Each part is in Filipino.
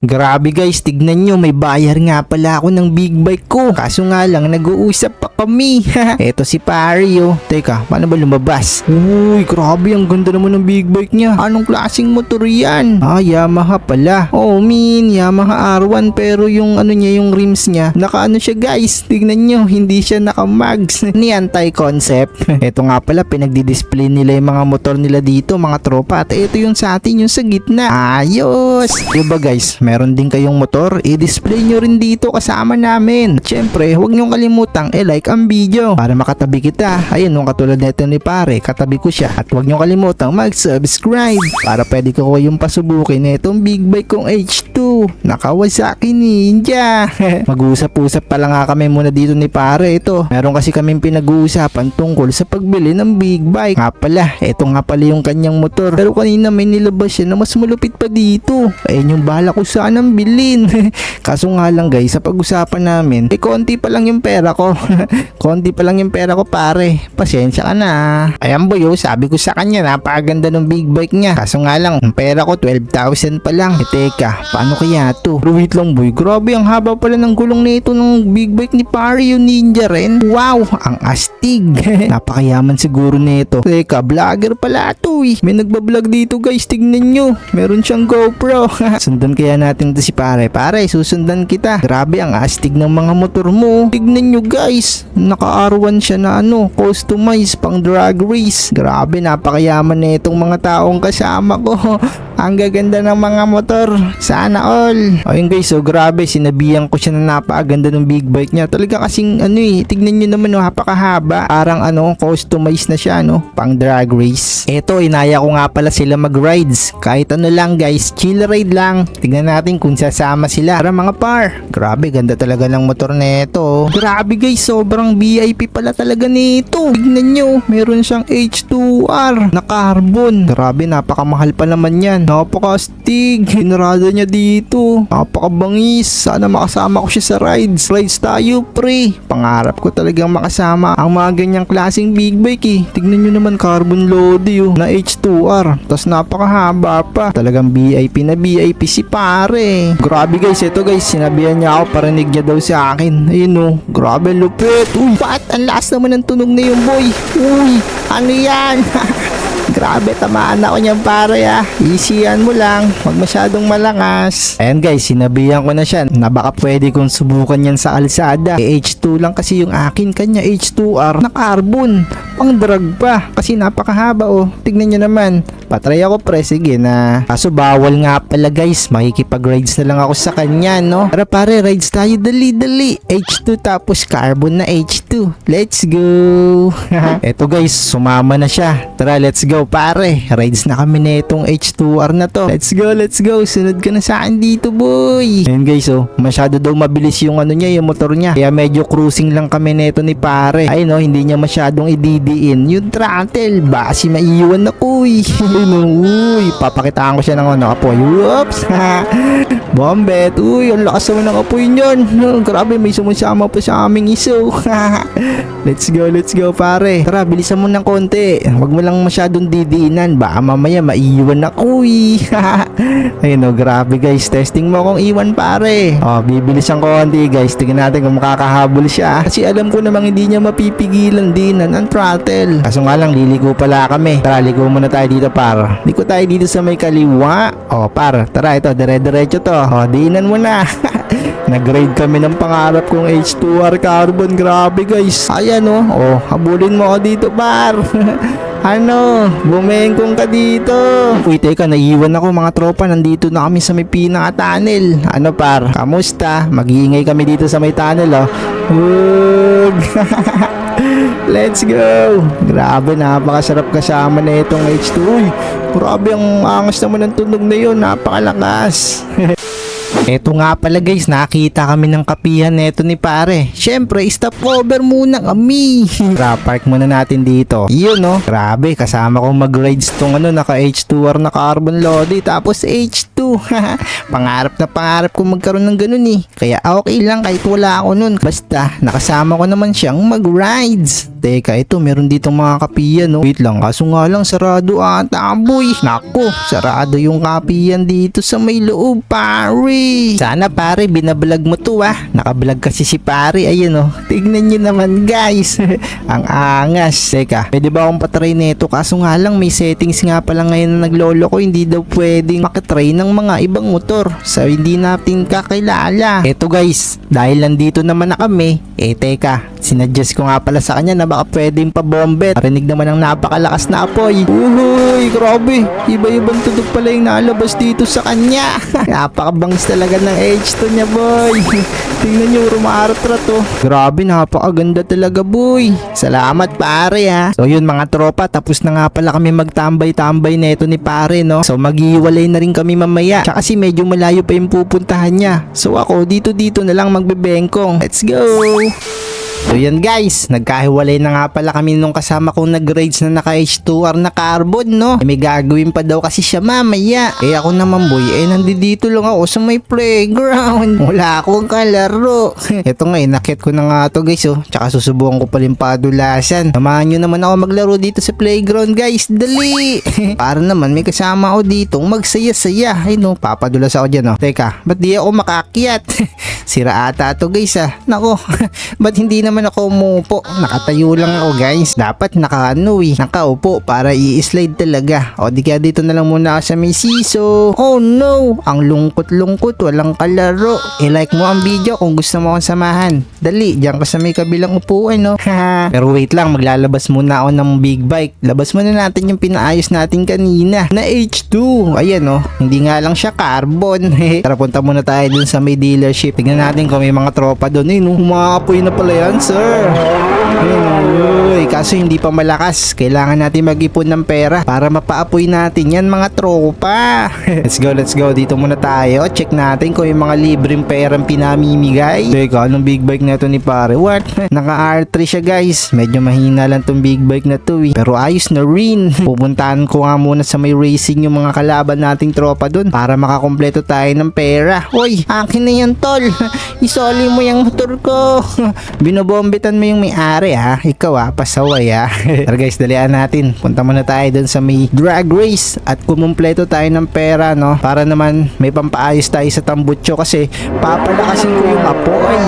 Grabe guys, tignan nyo, may bayar nga pala ako ng big bike ko. Kaso nga lang, nag-uusap pa kami. Eto si Pario. Teka, paano ba lumabas? Uy, grabe, ang ganda naman ng big bike niya. Anong klaseng motor yan? Ah, Yamaha pala. Oh, min, Yamaha R1 pero yung ano niya, yung rims niya, naka ano siya guys. Tignan nyo, hindi siya naka-mags. Ni anti-concept. Eto nga pala, pinagdi-display nila yung mga motor nila dito, mga tropa. At ito yung sa atin, yung sa gitna. Ayos! Diba guys, meron din kayong motor, i-display nyo rin dito kasama namin. At syempre, huwag nyo kalimutang i-like ang video para makatabi kita. Ayun, nung katulad nito ni pare, katabi ko siya. At huwag nyo kalimutang mag-subscribe para pwede ko kayong pasubukin na itong big bike kong H2 na Kawasaki Ninja. Mag-usap-usap pa lang nga kami muna dito ni pare. Ito, meron kasi kaming pinag-uusapan tungkol sa pagbili ng big bike. Nga pala, ito nga pala yung kanyang motor. Pero kanina may nilabas siya na mas malupit pa dito. Ayun yung bala ko sanang bilhin. Kaso nga lang guys, sa pag-usapan namin, eh konti pa lang yung pera ko. konti pa lang yung pera ko pare. Pasensya ka na. Ayan boy, oh, sabi ko sa kanya, napakaganda ng big bike niya. Kaso nga lang, ang pera ko 12,000 pa lang. Eh teka, paano kaya to? Pero wait lang boy, grabe ang haba pala ng gulong nito ng big bike ni pare yung ninja rin. Wow, ang astig. Napakayaman siguro nito. Teka, vlogger pala to eh. May nagbablog dito guys, tignan nyo. Meron siyang GoPro. Sundan kaya natin to si pare. Pare, susundan kita. Grabe ang astig ng mga motor mo. Tignan nyo guys. Naka R1 siya na ano, customize pang drag race. Grabe, napakayaman na itong mga taong kasama ko. Ang gaganda ng mga motor. Sana all. Ayun guys, so grabe, sinabihan ko siya na napakaganda ng big bike niya. Talaga kasing ano eh, tignan nyo naman oh, napakahaba. Parang ano, customized na siya no, pang drag race. Eto, inaya ko nga pala sila mag-rides. Kahit ano lang guys, chill ride lang. Tignan natin kung sasama sila. Para mga par. Grabe, ganda talaga ng motor nito. Grabe guys, sobrang VIP pala talaga nito. Tignan nyo, meron siyang H2R na carbon. Grabe, napakamahal pa naman yan. Napakastig. Hinarada niya dito. Napakabangis. Sana makasama ko siya sa rides. Rides tayo, pre. Pangarap ko talagang makasama ang mga ganyang klaseng big bike eh. Tignan nyo naman carbon load yun na H2R. Tapos napakahaba pa. Talagang VIP na VIP si pare. Grabe guys, ito guys, sinabihan niya ako parinig niya daw sa akin. Ayun oh, grabe lupit. Uy, ba't ang lakas naman ng tunog na yung boy? Uy, ano yan? Grabe, tamaan ako niyan pare ah. Easyan mo lang. Huwag masyadong malakas. Ayan guys, sinabihan ko na siya na baka pwede kong subukan yan sa alsada. Eh, H2 lang kasi yung akin. Kanya H2R na carbon. Pang drag pa. Kasi napakahaba oh. Tignan nyo naman. Patry ako pre, sige na. Kaso bawal nga pala guys. Makikipag-rides na lang ako sa kanya, no? Tara pare, rides tayo dali dali. H2 tapos carbon na H2. Let's go. Eto guys, sumama na siya. Tara, let's go pare. Rides na kami na itong H2R na to. Let's go, let's go. Sunod ka na sa akin dito, boy. Ayun guys, oh. Masyado daw mabilis yung ano niya, yung motor niya. Kaya medyo cruising lang kami nito ni pare. Ayun, oh, hindi niya masyadong ididiin. Yung throttle, baka si maiiwan ako, eh. Ayun, oh, uy. Papakitaan ko siya ng ano, apoy. Whoops. Bombet. Uy, ang lakas naman ng apoy niyan. Oh, grabe, may sumasama pa sa aming iso. let's go, let's go, pare. Tara, bilisan mo ng konti. Huwag mo lang masyadong didiinan. Baka mamaya maiiwan ako, eh. Ayun, oh, grabe, guys. Testing mo akong iwan, pare. Oh, bibilis ang konti, guys. Tingnan natin kung makakahabol siya. Kasi alam ko namang hindi niya mapipigilan dinan ang throttle. Kaso nga lang, liliko pala kami. Tara, liko muna tayo dito, par. Liko tayo dito sa may kaliwa. Oh, par. Tara, ito, dire-diretso to. Diinan mo na. Nag-grade kami ng pangarap kong H2R carbon. Grabe guys. Ayan oh. Oh, habulin mo ako dito par. ano? Bumengkong ka dito. Uy, teka, naiiwan ako mga tropa. Nandito na kami sa may pinaka-tunnel. Ano par? Kamusta? Mag-iingay kami dito sa may tunnel oh. Wag. Let's go! Grabe, napakasarap kasama na itong H2. Uy, grabe ang angas naman ng tunog na yun. Napakalakas. Eto nga pala guys, nakita kami ng kapihan neto ni pare. Syempre, stop over muna kami. Tara, park muna natin dito. Yun no, grabe, kasama kong mag-rides tong ano, naka H2R na carbon lodi, tapos H2. pangarap na pangarap ko magkaroon ng ganun eh. Kaya okay lang kahit wala ako nun. Basta, nakasama ko naman siyang mag-rides. Teka, ito, meron dito mga kapiyan, no? Wait lang, kaso nga lang, sarado ata, boy. Nako, sarado yung kapiyan dito sa may loob, pare. Sana, pare, binablog mo to, ah. Nakablog kasi si pare, ayun, oh. Tignan nyo naman, guys. Ang angas. Teka, pwede ba akong patry nito? Kaso nga lang, may settings nga pala ngayon na naglolo ko, hindi daw pwedeng makatry ng mga ibang motor sa hindi natin kakilala. Eto guys, dahil nandito naman na kami, eh teka, sinadjust ko nga pala sa kanya na baka pwedeng pa-bombe. Marinig naman ang napakalakas na apoy. Uy, grabe. Iba-ibang tunog pala yung nalabas dito sa kanya. Napakabangis talaga ng H2 niya, boy. Tingnan niyo, rumaratra to. Grabe, napakaganda talaga, boy. Salamat, pare, ha. So, yun, mga tropa, tapos na nga pala kami magtambay-tambay neto ni pare, no? So, maghiwalay na rin kami mamaya. Tsaka kasi medyo malayo pa yung pupuntahan niya. So, ako, dito-dito na lang magbebengkong. Let's go! So yan guys, nagkahiwalay na nga pala kami nung kasama kong nag-raids na naka H2R na carbon no. Eh, May gagawin pa daw kasi siya mamaya. Eh ako naman boy, eh nandito lang ako sa may playground. Wala akong kalaro. Ito nga, inakit ko na nga to guys oh. Tsaka susubukan ko pa padulasan. Samahan nyo naman ako maglaro dito sa playground guys. Dali! Para naman may kasama ako dito magsaya-saya. Ay no, papadulas ako dyan oh. Teka, ba't di ako makakyat? Sira ata to guys ah. Nako, ba't hindi naman ako umupo? Nakatayo lang ako guys. Dapat nakaano eh. Nakaupo para i-slide talaga. O di kaya dito na lang muna ako sa may siso. Oh no! Ang lungkot-lungkot. Walang kalaro. I-like mo ang video kung gusto mo akong samahan. Dali, diyan ka sa may kabilang upuan no. Pero wait lang, maglalabas muna ako ng big bike. Labas muna natin yung pinaayos natin kanina na H2. Ayan oh, hindi nga lang siya carbon. Tara punta muna tayo dun sa may dealership. Tignan natin kung may mga tropa doon. Ayun oh, umaapoy na pala yan sir. Ayun, uy, kaso hindi pa malakas. Kailangan natin mag-ipon ng pera para mapaapoy natin yan mga tropa. let's go, let's go. Dito muna tayo. Check natin kung yung mga libreng perang pinamimigay. Teka, anong big bike na to ni pare? What? Naka R3 siya guys. Medyo mahina lang tong big bike na to eh. Pero ayos na rin. Pupuntahan ko nga muna sa may racing yung mga kalaban nating tropa dun para makakompleto tayo ng pera. Uy, akin na yan tol. Isoli mo yung motor ko. Binobombitan mo yung may-ari ha. Ikaw ha, pasaway ha. Tara guys, dalian natin. Punta muna tayo dun sa may drag race at kumumpleto tayo ng pera no. Para naman may pampaayos tayo sa tambutso kasi papalakasin ko yung apoy.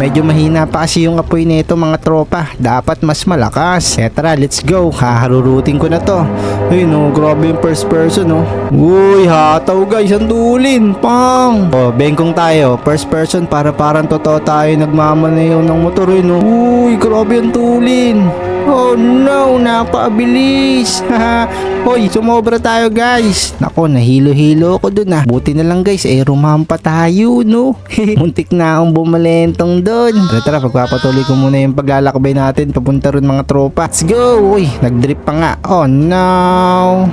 Medyo mahina pa kasi yung apoy nito mga tropa. Dapat mas malakas. Tara, let's go. Haharurutin ko na to. Ay no, grabe yung first person no. Uy, hataw guys, ang dulin. Pang! Oh, bengkong tayo. First person para parang totoo tayo nagmamaneho ng motor eh no. Uy, grabe ang tulin. Oh no, napabilis. Hoy, sumobra tayo guys. Nako, nahilo-hilo ako dun ah. Buti na lang guys, eh rumampa tayo no. Muntik na akong bumalentong dun. Tara tara, pagpapatuloy ko muna yung paglalakbay natin papunta ron mga tropa. Let's go! Uy, nagdrip pa nga. Oh no!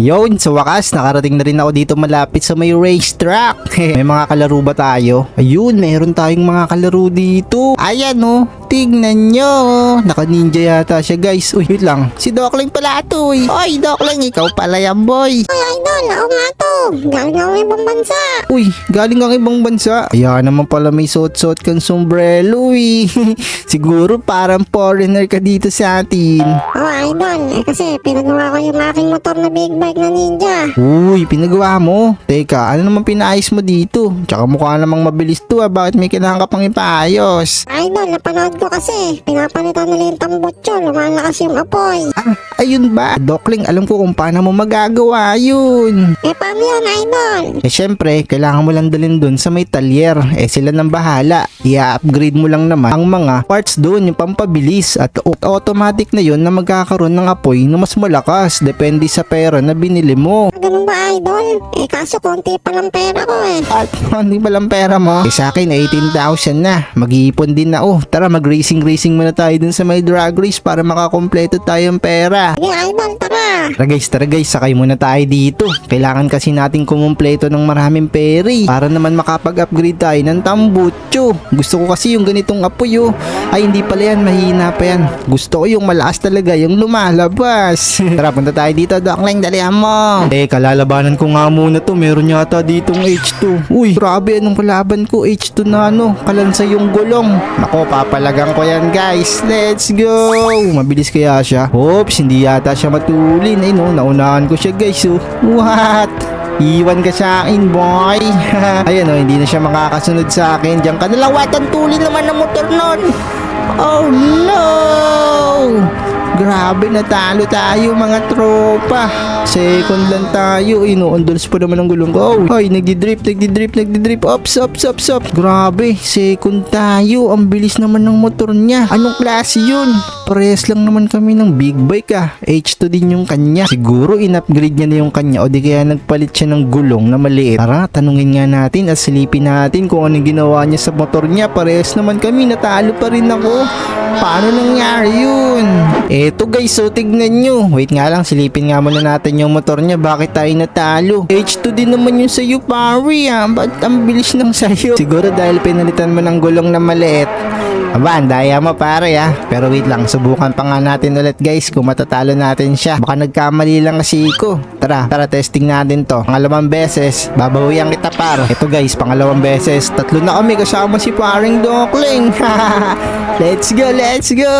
Yun, sa wakas, nakarating na rin ako dito malapit sa may racetrack. may mga kalaro ba tayo? Ayun, meron tayong mga kalaro dito. Ayan oh, tignan nyo. Naka-ninja yata siya guys. Uy, wait lang. Si Dokling pala to eh. Oy, Dokling, ikaw pala yan boy. Ay, idol, ako nga to. Galing ako ibang bansa. Uy, galing kang ibang bansa. Kaya naman pala may suot-suot kang sombrero eh. Siguro parang foreigner ka dito sa atin. Oh, idol. Eh, kasi pinagawa ko yung aking motor na big bike na ninja. Uy, pinagawa mo. Teka, ano naman pinaayos mo dito? Tsaka mukha namang mabilis to ah. Bakit may kailangan ka pang ipaayos? Idol, napanood ko kasi. Pinapalitan nila yung tambutso. Lumalakas yung apoy. Ah, ayun ba? Dokling, alam ko kung paano mo magagawa yun. Eh, paano yun, idol? Eh syempre, kailangan mo lang dalhin dun sa may talyer. Eh sila nang bahala. I-upgrade mo lang naman ang mga parts doon, yung pampabilis. At automatic na yun na magkakaroon ng apoy na mas malakas. Depende sa pera na binili mo. Ganun ba, idol? Eh, kaso konti pa lang pera ko eh. At hindi ba lang pera mo? Eh sa akin, 18,000 na. Mag-iipon din na. Oh, tara mag mag-racing-racing muna tayo dun sa may drag race para makakompleto tayong pera. Sige, idol, tara. Tara guys, tara guys, sakay muna tayo dito. Kailangan kasi natin kumumpleto ng maraming peri para naman makapag-upgrade tayo ng tambutso. Gusto ko kasi yung ganitong apoy oh. Ay hindi pala yan, mahina pa yan. Gusto ko yung malakas talaga, yung lumalabas. tara, punta tayo dito, Dokling, dalihan mo. Eh, kalalabanan ko nga muna to. Meron yata ditong H2. Uy, grabe, anong kalaban ko? H2 na ano, kalansa yung gulong. Nako, papalagang ko yan guys. Let's go. Mabilis kaya siya? Oops, hindi yata siya matulin. Ay no, naunahan ko siya guys. Oh. What? Iwan ka sa akin, boy. Ayan o, hindi na siya makakasunod sa akin. Diyan ka nalang watan tulin naman ng motor nun. Oh no! Grabe, natalo tayo mga tropa. Second lang tayo. Inuunduls pa naman ang gulong ko. Oh, Ay, nagdi-drip, nagdi-drip, nagdi-drip. Ops, ops, ops, ops. Grabe, second tayo. Ang bilis naman ng motor niya. Anong klase yun? Parehas lang naman kami ng big bike ah. H2 din yung kanya. Siguro in-upgrade niya na yung kanya o di kaya nagpalit siya ng gulong na maliit. Tara, tanungin nga natin at silipin natin kung anong ginawa niya sa motor niya. Parehas naman kami, natalo pa rin ako. Paano nangyari yun? Eto guys, so tignan nyo. Wait nga lang, silipin nga muna natin yung motor niya. Bakit tayo natalo? H2 din naman yung sa'yo, pare ah. Ba't ang bilis ng sa'yo? Siguro dahil pinalitan mo ng gulong na maliit. Aba, ang daya mo pare ah. Pero wait lang, subukan pa nga natin ulit guys kung matatalo natin siya. Baka nagkamali lang kasi ko. Tara, tara testing natin to. Pangalawang beses, babawian kita par. Ito guys, pangalawang beses. Tatlo na kami kasama si paring Dokling. let's go, let's go.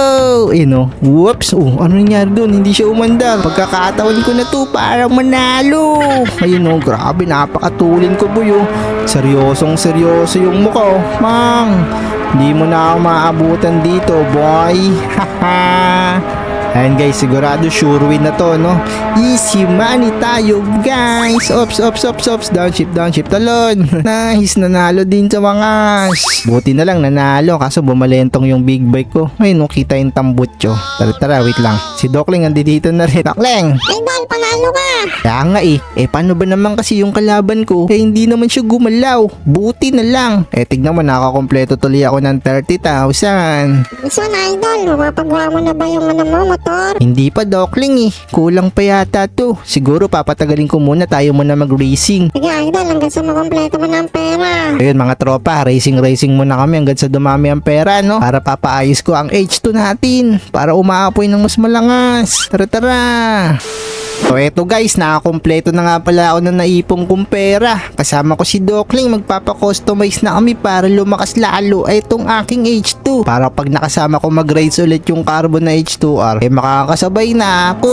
Eh no, whoops. Oh, ano nangyari doon? Hindi siya umandar. Pagkakataon ko na to para manalo. Ayun no, grabe, napakatulin ko boy oh. Seryosong seryoso yung mukha oh. Mang, hindi mo na ako maabutan dito, boy. Haha. Ayan guys, sigurado sure win na to, no? Easy money tayo, guys. Ops, ops, ops, ops. Downshift, downshift, talon. nice, nanalo din sa wakas. Buti na lang nanalo, kaso bumalentong yung big bike ko. Ay, no, kita yung tambutso. Tara, tara, wait lang. Si Dokling andito na rin. Dokling! Idol, panalo ka. Kaya nga eh, eh paano ba naman kasi yung kalaban ko? Eh hindi naman siya gumalaw. Buti na lang. Eh tignan mo, nakakompleto tuloy ako ng 30,000. Gusto na, idol. Mapapagawa mo na ba yung ano mo, motor? Hindi pa dokling eh. Kulang pa yata to. Siguro papatagalin ko muna tayo muna mag-racing. Sige, idol, hanggang sa makompleto mo ng pera. Ayun mga tropa, racing-racing muna kami hanggang sa dumami ang pera no? Para papaayos ko ang H2 natin. Para umaapoy ng mas malangas. Tara tara! So eto guys, nakakompleto na nga pala ako ng naipong kong pera. Kasama ko si Dokling, magpapakustomize na kami para lumakas lalo itong aking H2. Para pag nakasama ko mag-race ulit yung carbon na H2R, eh makakasabay na ako.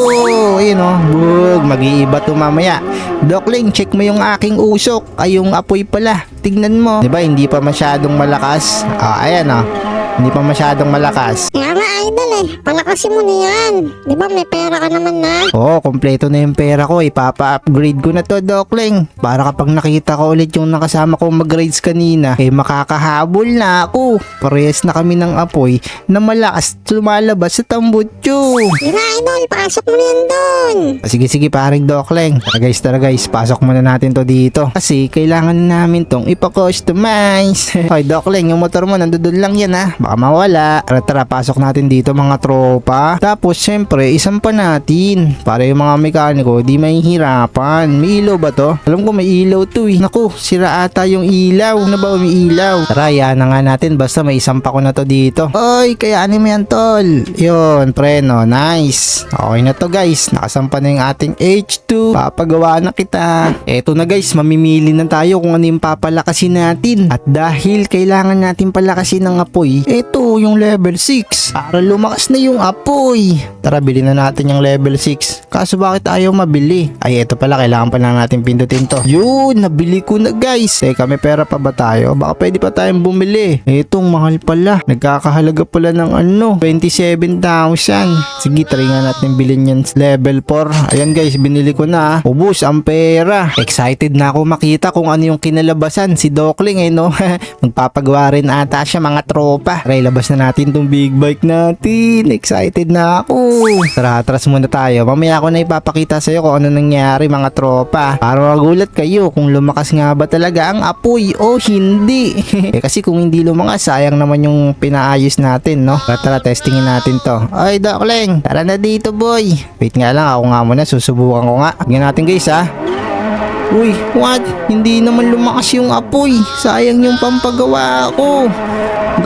Ayun o, bug, mag-iiba to mamaya. Dokling, check mo yung aking usok. Ay yung apoy pala. Tignan mo. ba hindi pa masyadong malakas? Ah, ayan ah. Hindi pa masyadong malakas. Kaya nga, idol eh. Palakasin mo na yan. Di ba may pera ka naman na? Oo, kompleto na yung pera ko. Ipapa-upgrade ko na to, Dokling. Para kapag nakita ko ulit yung nakasama kong mag-raids kanina, eh makakahabol na ako. Parehas na kami ng apoy na malakas lumalabas sa tambutso. Sige na, idol. Pasok mo na yan dun. Ah, Sige, sige, paring Dokling. Tara guys, tara guys. Pasok muna natin to dito. Kasi kailangan namin tong ipa-customize. Hoy, Dokling, yung motor mo nandun lang yan ha. Baka mawala. Tara, tara, pasok natin dito mga tropa. Tapos, syempre, isang pa natin. Para yung mga mekaniko, di mahihirapan. May ilaw ba to? Alam ko may ilaw to eh. Naku, sira ata yung ilaw. Na ba may ilaw? Tara, yan na nga natin. Basta may isang pa ko na to dito. Oy, kaya ano yan, tol? Yun, preno. Nice. Okay na to, guys. Nakasampa na yung ating H2. Papagawa na kita. Eto na, guys. Mamimili na tayo kung ano yung papalakasin natin. At dahil kailangan natin palakasin ng apoy, eto yung level 6. Para lumakas na yung apoy. Tara, bilhin na natin yung level 6. Kaso bakit ayaw mabili? Ay, eto pala. Kailangan pa lang natin pindutin to. Yun, nabili ko na, guys. Teka, may pera pa ba tayo? Baka pwede pa tayong bumili. Etong mahal pala. Nagkakahalaga pala ng ano, 27,000. Sige, try nga natin bilhin yan level 4. Ayan guys, binili ko na. ah. Ubus ang pera. Excited na ako makita kung ano yung kinalabasan. Si Dokling eh no. Magpapagawa rin ata siya mga tropa. Tara, ilabas na natin tong big bike natin. Excited na ako. Tara, atras muna tayo. Mamaya ako na ipapakita sa'yo kung ano nangyari mga tropa. Para magulat kayo kung lumakas nga ba talaga ang apoy o hindi. eh, kasi kung hindi lumakas, sayang naman yung pinaayos natin, no? Tara, tara, testingin natin to. Ay, Dokleng, tara na dito, boy. Wait nga lang, ako nga muna, susubukan ko nga. Tingnan natin guys, ha. Uy, what? Hindi naman lumakas yung apoy. Sayang yung pampagawa ko.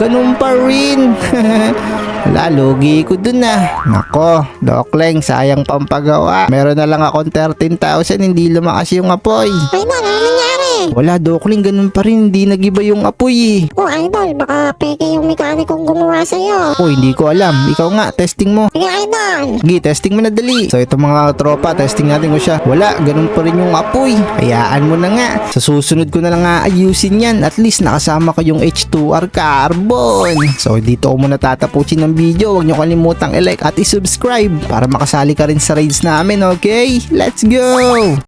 Ganun pa rin. Wala, ko dun na. Nako, Dokleng, sayang pampagawa. Meron na lang akong 13,000, hindi lumakas yung apoy. Idol, ano nangyari? Wala, Dokling, ganun pa rin. Hindi nagiba yung apoy eh. Oh, Idol, baka peke yung mekanikong gumawa sa'yo. Oh, hindi ko alam. Ikaw nga, testing mo. Sige, Idol. Sige, testing mo na dali. So, ito mga tropa, testing natin ko siya. Wala, ganun pa rin yung apoy. Hayaan mo na nga. Sa susunod ko na lang nga ayusin yan. At least nakasama ko yung H2R carbon. So, dito ko muna tatapusin ng video. Huwag nyo kalimutang i-like at i-subscribe para makasali ka rin sa raids namin, okay? Let's go!